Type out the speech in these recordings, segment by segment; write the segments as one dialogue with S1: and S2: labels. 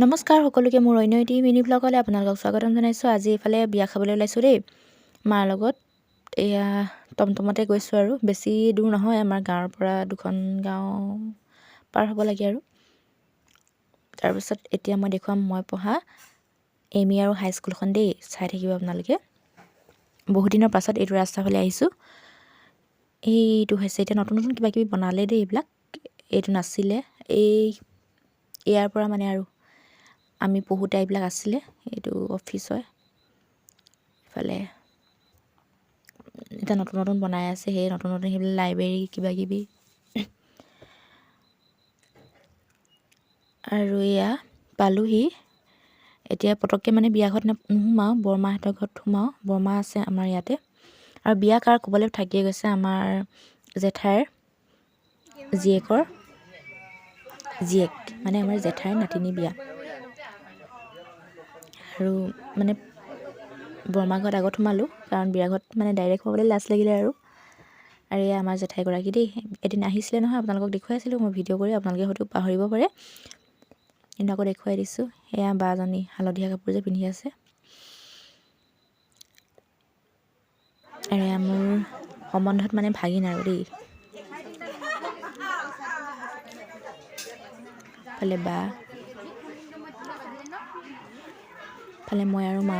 S1: নমস্কাৰ সকলোকে মোৰ অন্য এটি মিনি ব্লগলৈ আপোনালোকক স্বাগতম জনাইছোঁ। আজি এইফালে বিয়া খাবলৈ ওলাইছোঁ দেই। মাৰ লগত এয়া টমটমতে গৈছোঁ আৰু। বেছি দূৰ নহয় আমাৰ গাঁৱৰ পৰা দুখন গাঁও পাৰ হ'ব লাগে আৰু। তাৰপিছত এতিয়া মই দেখুৱাম মই পঢ়া এম ই আৰু হাইস্কুলখন দেই চাই থাকিব আপোনালোকে। বহুত দিনৰ পাছত এইটো ৰাস্তাৰ ফালে আহিছোঁ। এইটো হৈছে এতিয়া নতুন নতুন কিবা কিবি বনালে দেই এইবিলাক। এইটো নাছিলে এই ইয়াৰ পৰা মানে আৰু। আমি পঢ়োঁতে এইবিলাক আছিলে এইটো অফিচ হয়। ইফালে এতিয়া নতুন নতুন বনাই আছে সেই নতুন নতুন সেইবিলাক লাইব্ৰেৰী কিবা কিবি আৰু এয়া পালোহি। এতিয়া পটককৈ মানে বিয়া ঘৰত নোসোমাওঁ বৰমাহঁতৰ ঘৰত সোমাওঁ। বৰমা আছে আমাৰ ইয়াতে। আৰু বিয়া কাৰ ক'বলৈ থাকিয়ে গৈছে আমাৰ জেঠাইৰ জীয়েকৰ। জীয়েক মানে আমাৰ জেঠাইৰ নাতিনী বিয়া। আৰু মানে বৰমা ঘৰত আগত সোমালোঁ কাৰণ বিয়া ঘৰত মানে ডাইৰেক্ট সোমাবলৈ লাজ লাগিলে আৰু। আৰু এয়া আমাৰ জেঠাইগৰাকী দেই এদিন আহিছিলে নহয় আপোনালোকক দেখুৱাইছিলোঁ মই ভিডিঅ' কৰি আপোনালোকে হয়তো পাহৰিব পাৰে। কিন্তু আকৌ দেখুৱাই দিছোঁ এয়া বাজনী হালধীয়া কাপোৰ যে পিন্ধি আছে। আৰু এয়া মোৰ সম্বন্ধত মানে ভাগিন আৰু দেই। ফালে বা ফালে মই আৰু মা।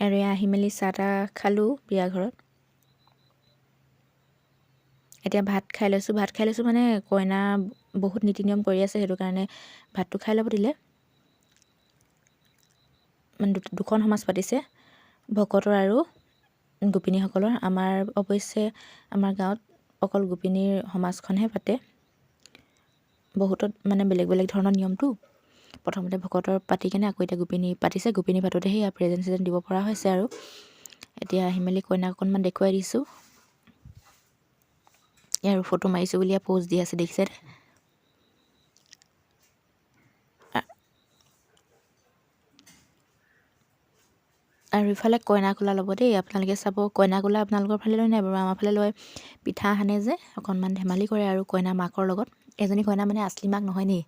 S1: আৰু আহি মেলি চাহ তাহ খালোঁ বিয়া ঘৰত। এতিয়া ভাত খাই লৈছোঁ ভাত খাই লৈছোঁ মানে কইনা বহুত নীতি নিয়ম কৰি আছে সেইটো কাৰণে ভাতটো খাই ল'ব দিলে। মানে দুখন সমাজ পাতিছে ভকতৰ আৰু গোপিনীসকলৰ। আমাৰ অৱশ্যে আমাৰ গাঁৱত অকল গোপিনীৰ সমাজখনহে পাতে। বহুতত মানে বেলেগ বেলেগ ধৰণৰ নিয়মটো। প্ৰথমতে ভকতৰ পাতি কেনে আকৌ এতিয়া গোপিনী পাতিছে গোপিনী পাতোঁতে সেয়া প্ৰেজেণ্ট চেজেণ্ট দিব পৰা হৈছে আৰু। এতিয়া আহি মেলি কইনাক অকণমান দেখুৱাই দিছোঁ। আৰু ফটো মাৰিছোঁ বুলিয়ে প'জ দি আছে দেখিছে আৰু ইফালে কইনা কোলা ল'ব দেই আপোনালোকে চাব কইনা কোলা আপোনালোকৰ ফালে লয় নাই বাৰু? আমাৰ ফালে লয়। পিঠা সানে যে অকণমান ধেমালি কৰে আৰু কইনা মাকৰ লগত। এজনী কইনা মানে আচলি মাক নহয় নি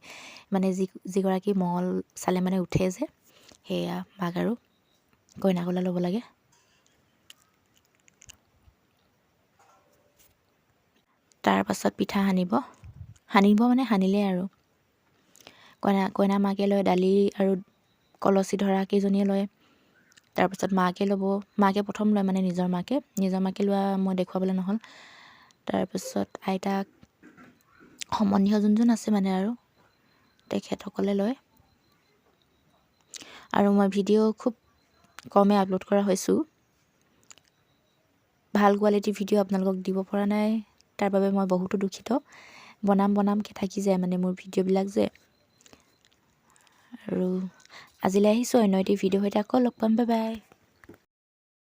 S1: মানে যি যিগৰাকী মঙল চালে মানে উঠে যে সেয়া মাক আৰু কইনা কোলা ল'ব লাগে। তাৰপাছত পিঠা সানিব। সানিব মানে সানিলে আৰু। কইনা কইনা মাকে লয় দালি আৰু কলচী ধৰা কেইজনীয়ে লয়। তাৰপাছত মাকে ল'ব মাকে প্ৰথম লয় মানে নিজৰ মাকে। নিজৰ মাকে লোৱা মই দেখুৱাবলৈ নহ'ল। তাৰপিছত আইতাক সম্বন্ধীয় যোন যোন আছে মানে আৰু তেখেতসকলে লয়। আৰু মই ভিডিঅ' খুব কমেই আপলোড কৰা হৈছোঁ। ভাল কোৱালিটিৰ ভিডিঅ' আপোনালোকক দিব পৰা নাই। তাৰ বাবে মই বহুতো দুখিত। বনাম বনামকৈ থাকি যায় মানে মোৰ ভিডিঅ'বিলাক যে। আৰু আজিলৈ আহিছোঁ অন্য এটি ভিডিঅ' সৈতে আকৌ লগ পাম বাই বাই